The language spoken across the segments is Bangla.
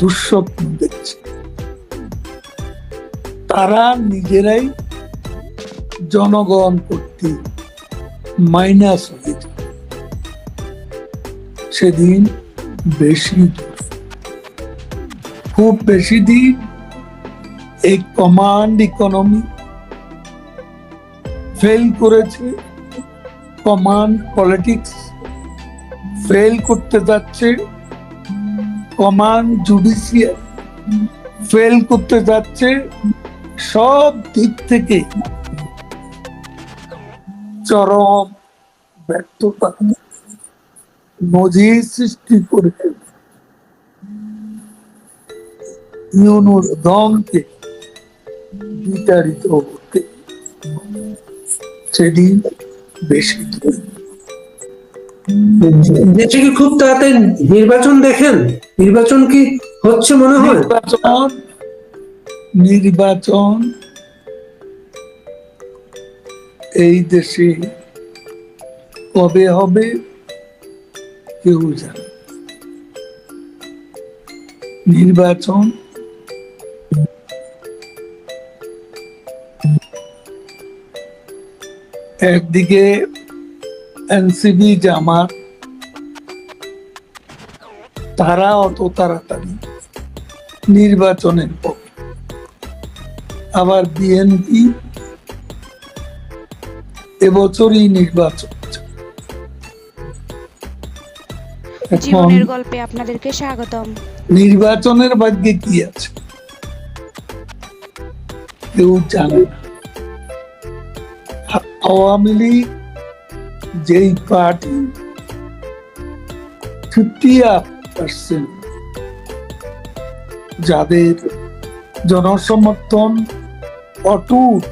দুঃস্বপ্ন দেখছে। তারা নিজেরাই জনগণ করতে মাইনাস হয়ে সেদিন বেশি খুব বেশি দিন এই কমান্ড ইকোনমি ফেল করেছে কমান্ড পলিটিক্স ফেল করতে যাচ্ছে কমান্ড জুডিশিয়াল ফেল করতে যাচ্ছে সব দিক থেকে। চরম ব্যর্থতা নজির সৃষ্টি করে ইউনুস দমকে বিতাড়িত হতে সেদিন বেশি দেশে কি খুব তাড়াতাড়ি নির্বাচন দেখেন? নির্বাচন কি হচ্ছে মনে হয়? নির্বাচন নির্বাচন। এই দেশে কবে হবে কেউ জানে। নির্বাচন একদিকে এনসিবি জামাত তারা অত তাড়াতাড়ি নির্বাচনের পক্ষে। আবার বিএনপি এবছরই নির্বাচন জীবনের গল্পে আপনাদেরকে স্বাগতম। নির্বাচনের ভাগ্যে কি আছে? কেউ জানে আওয়ামী লীগ যেই পার্টি ফিফটি পার্সেন্ট যাদের জনসমর্থন অটুট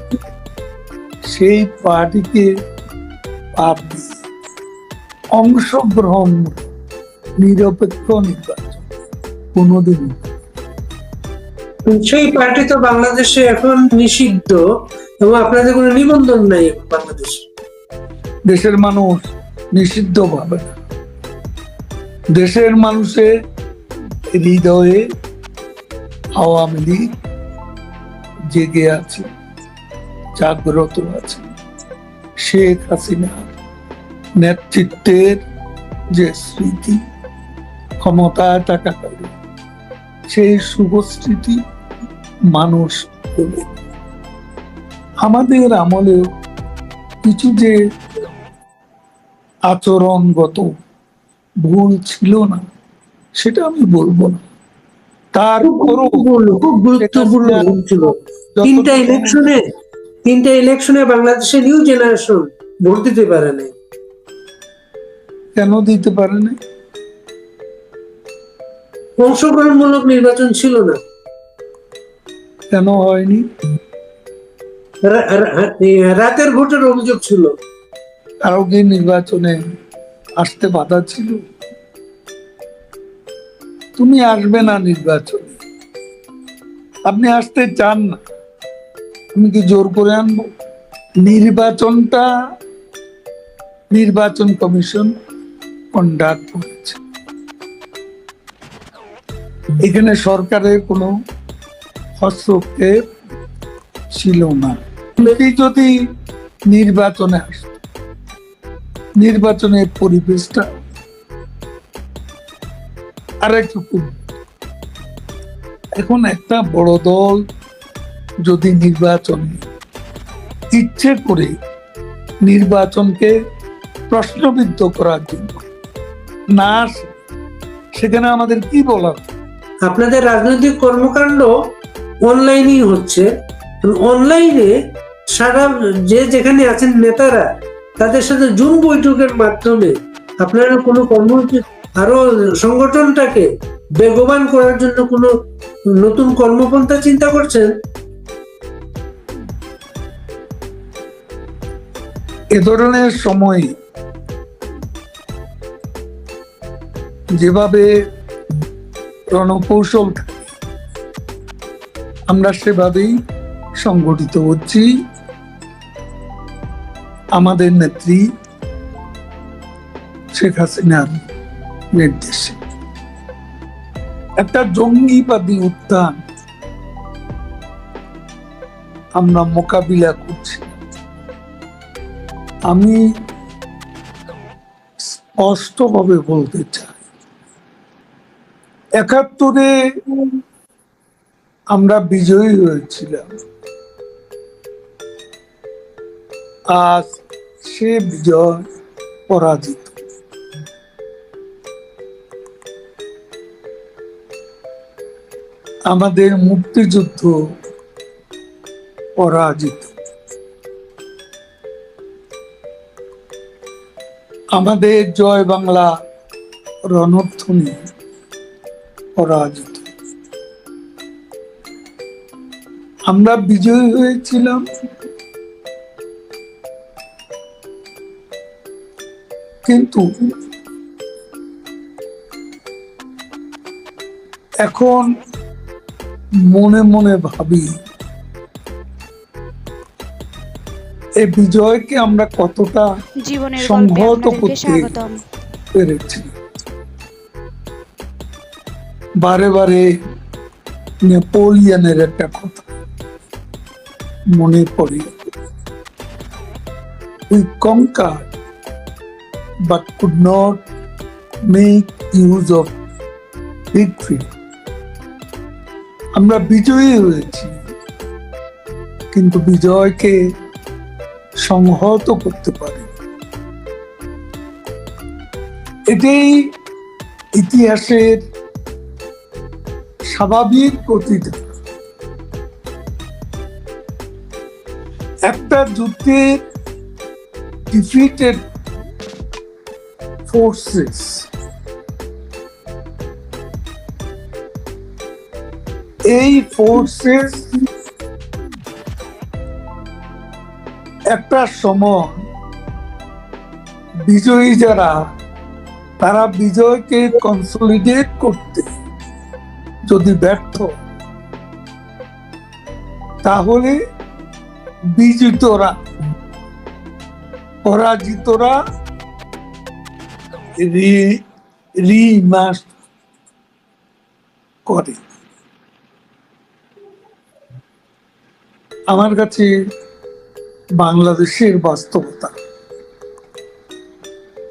সেই পার্টিকে অংশগ্রহণ নিরপেক্ষ নির্বাচন কোনোদিন সেই পার্টি তো বাংলাদেশে এখন নিষিদ্ধ এবং আপনাদের কোনো নিবন্ধন নাই বাংলাদেশে? দেশের মানুষ নিষিদ্ধ ভাবে না। দেশের মানুষের হৃদয়ে আওয়ামী লীগ জেগে আছে, জাগ্রত আছে। শেখ হাসিনা নেতৃত্বের যে স্মৃতি, ক্ষমতায় থাকাকালে সেই শুভ স্মৃতি মানুষ বলে। আমাদের আমলেও কিছু যে আচরণগত ভুল ছিল না সেটা আমি বলব না। খুব গুরুত্বপূর্ণ ছিল। তিনটা ইলেকশনে তিনটা ইলেকশনে বাংলাদেশে নিউ জেনারেশন ভোট দিতে পারে নাই। কেন দিতে পারে না অংশগ্রহণমূলক নির্বাচন ছিল না। কেন হয়নি? রাতের ভোটের অভিযোগ ছিল। কি নির্বাচনে আসতে বাধা ছিল। তুমি আসবে না নির্বাচনে। আপনি আসতে চান না। আমি কি জোর করে আনব? নির্বাচনটা নির্বাচন কমিশন কন্ডাক্ট করেছে। এখানে সরকারের কোনো হস্তক্ষেপ ছিল না। যদি নির্বাচনে আসত নির্বাচনের পরিবেশটা আর একটু এখন একটা বড় দল যদি নির্বাচন ইচ্ছে করে নির্বাচনকে প্রশ্নবিদ্ধ করার জন্য না সেখানে আমাদের কি বলার? আপনাদের রাজনৈতিক কর্মকাণ্ড অনলাইনেই হচ্ছে। অনলাইনে সারা যে যেখানে আছেন নেতারা তাদের সাথে জুম বৈঠকের মাধ্যমে আপনারা কোনো কর্মসূচি, আরও সংগঠনটাকে বেগবান করার জন্য কোনো নতুন কর্মপন্থা চিন্তা করছেন? এ ধরনের সময় যেভাবে রণকৌশল আমরা সেভাবেই সংগঠিত হচ্ছি। আমাদের নেত্রী শেখ হাসিনার নির্দেশে। একটা জঙ্গিবাদী উত্থান আমরা মোকাবিলা করছি। আমি স্পষ্টভাবে বলতে চাই, একাত্তরে আমরা বিজয়ী হয়েছিলাম। আজ সে বিজয় পরাজিত। আমাদের মুক্তিযুদ্ধ পরাজিত। আমাদের জয় বাংলা রণধ্বনি পরাজিত। আমরা বিজয়ী হয়েছিলাম কিন্তু এখন মনে মনে ভাবি এই বিজয়কে আমরা কতটা সংহত করতে পেরেছি। বারে বারে নেপোলিয়নের একটা কথা মনে পড়ে। We conquer but could not make use of victory আমরা বিজয়ী হয়েছি, কিন্তু বিজয়কে সংহত করতে পারি এটাই ইতিহাসের স্বাভাবিক গতিতে একটা যুদ্ধের ডিফিটেড ফোর্সেস এই ফোর্সেস একটা সময় বিজয়ী যারা, তারা বিজয়কে কনসলিডেট করতে যদি ব্যর্থ, তাহলে বিজিতরা, পরাজিতরা রিমাস করে আমার কাছে বাংলাদেশের বাস্তবতা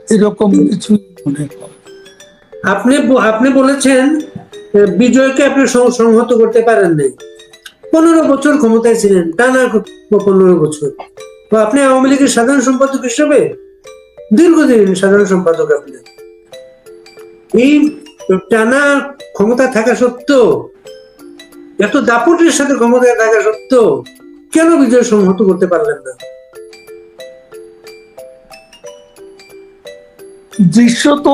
এরকম কিছু মনে আপনি আপনি বলেছেন বিজয়কে আপনি সংহত করতে পারেন নাই। পনেরো বছর ক্ষমতায় ছিলেন টানা পনেরো বছর। তো আপনি আওয়ামী লীগের সাধারণ সম্পাদক হিসেবে দীর্ঘদিন সাধারণ সম্পাদক আপনি। এই টানা ক্ষমতা থাকা সত্ত্বেও, এত দাপটের সাথে ক্ষমতায় থাকা সত্ত্বেও কেন বিজয় সংহত করতে পারলেন না? দৃশ্যত